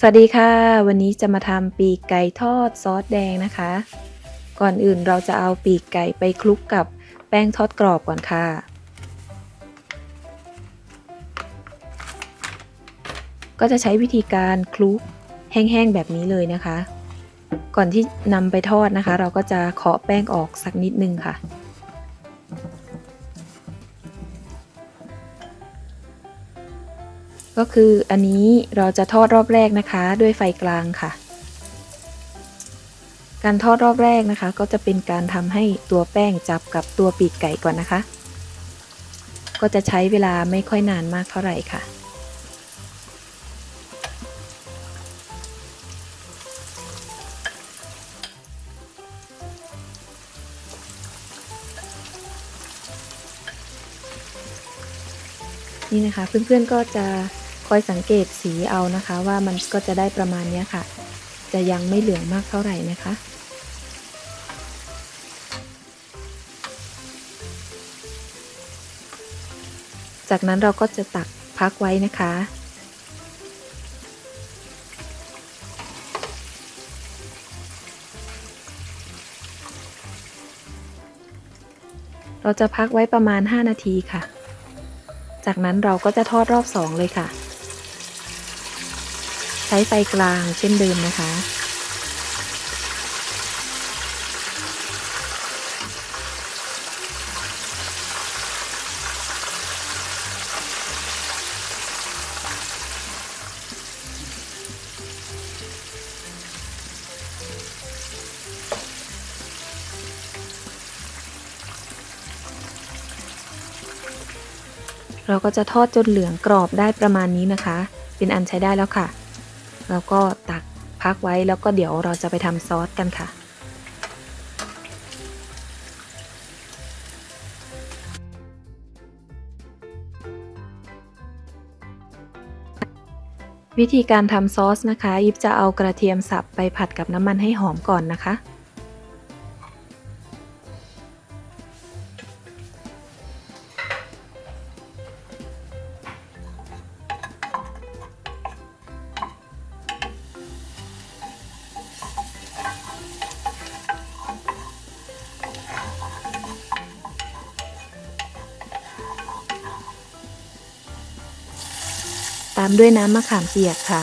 สวัสดีค่ะ วันนี้จะมาทำปีกไก่ทอดซอสแดงนะคะ ก่อนอื่นเราจะเอาปีกไก่ไปคลุกกับแป้งทอดกรอบก่อนค่ะ ก็จะใช้วิธีการคลุกแห้งๆแบบนี้เลยนะคะ ก่อนที่นำไปทอดนะคะ เราก็จะเคาะแป้งออกสักนิดนึงค่ะ ก็คืออันนี้เราจะทอดรอบแรกนะคะ ด้วยไฟกลางค่ะ การทอดรอบแรกนะคะ ก็จะเป็นการทำให้ตัวแป้งจับกับตัวปีกไก่ก่อนนะคะ ก็จะใช้เวลาไม่ค่อยนานมากเท่าไหร่ค่ะนี่นะคะเพื่อนๆก็จะ คอยสังเกตสีเอานะคะ ว่ามันก็จะได้ประมาณนี้ค่ะ จะยังไม่เหลืองมากเท่าไหร่นะคะจากนั้นเราก็จะตักพักไว้นะคะ เราจะพักไว้ประมาณ 5 นาทีค่ะ จากนั้นเราก็จะทอดรอบ 2 เลยค่ะ ใช้ไฟกลางเช่นเดิมนะคะ เราก็จะทอดจนเหลืองกรอบได้ประมาณนี้นะคะ เป็นอันใช้ได้แล้วค่ะ แล้วก็ตักพักไว้แล้วก็เดี๋ยวเราจะไปทำซอสกันค่ะ วิธีการทำซอสนะคะยิบจะเอากระเทียมสับไปผัดกับน้ำมันให้หอมก่อนนะคะามด้วยน้ำมะขามเปียกค่ะ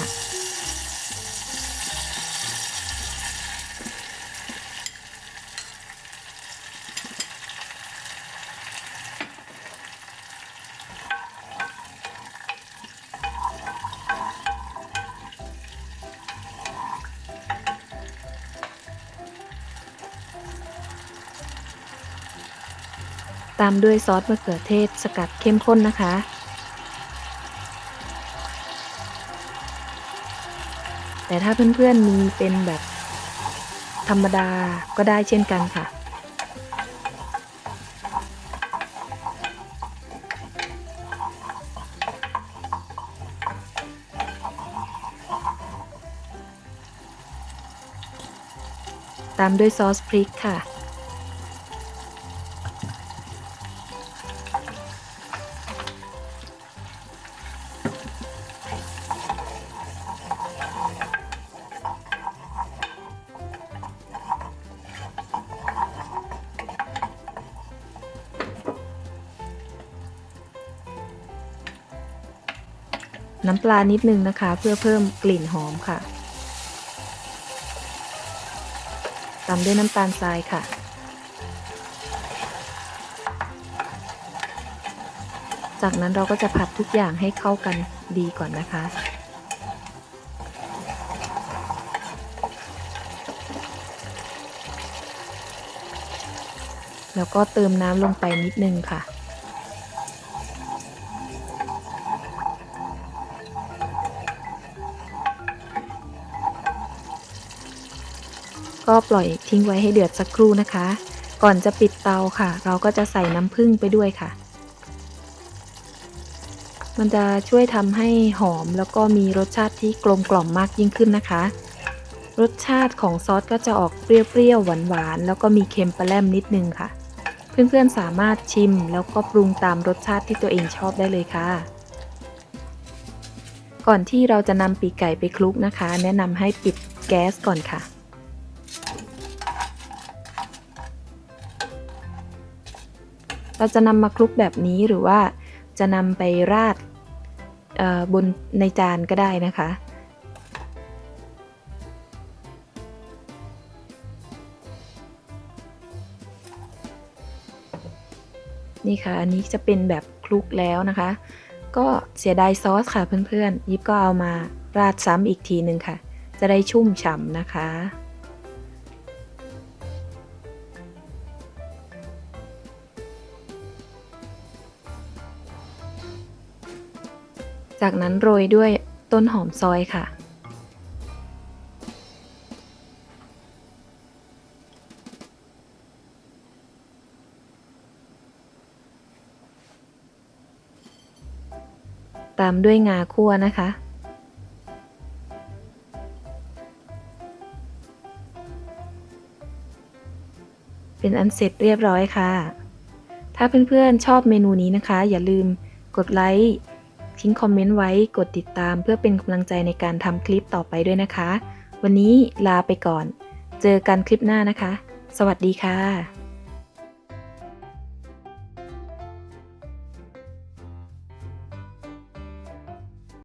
ตามด้วยซอสมะเขือเทศสกัดเข้มข้นนะคะ แต่ถ้าเพื่อนๆมีเป็นแบบธรรมดาก็ได้เช่นกันค่ะ ตามด้วยซอสพริกค่ะ น้ำปลานิดนึงนะคะ เพื่อเพิ่มกลิ่นหอมค่ะตามด้วยน้ำตาลทรายค่ะ จากนั้นเราก็จะผัดทุกอย่างให้เข้ากันดีก่อนนะคะแล้วก็เติมน้ำลงไปนิดนึงค่ะ ก็ปล่อยทิ้งไว้ให้เดือดสักครู่นะคะ ก่อนจะปิดเตาค่ะ เราก็จะใส่น้ำผึ้งไปด้วยค่ะ มันจะช่วยทำให้หอมแล้วก็มีรสชาติที่กลมกล่อมมากยิ่งขึ้นนะคะ รสชาติของซอสก็จะออกเปรี้ยวๆหวานๆแล้วก็มีเค็มปลาแรมนิดนึงค่ะ เพื่อนๆสามารถชิมแล้วก็ปรุงตามรสชาติที่ตัวเองชอบได้เลยค่ะก่อนที่เราจะนำปีกไก่ไปคลุกนะคะ แนะนำให้ปิดแก๊สก่อนค่ะ เราจะนำมาคลุกแบบนี้หรือว่าจะนำไปราดบนในจานก็ได้นะคะ นี่ค่ะ อันนี้จะเป็นแบบคลุกแล้วนะคะ ก็เสียดายซอสค่ะเพื่อนๆ ยิบก็เอามาราดซ้ำอีกทีหนึ่งค่ะ จะได้ชุ่มฉ่ำนะคะ จากนั้นโรยด้วยต้นหอมซอยค่ะ ตามด้วยงาคั่วนะคะเป็นอันเสร็จเรียบร้อยค่ะ ถ้าเพื่อนๆชอบเมนูนี้นะคะ อย่าลืมกดไลค์ ทิ้งคอมเมนต์ไว้กดติดตามเพื่อเป็นกำลังใจในการทำคลิปต่อไปด้วยนะคะ วันนี้ลาไปก่อน เจอกันคลิปหน้านะคะ สวัสดีค่ะ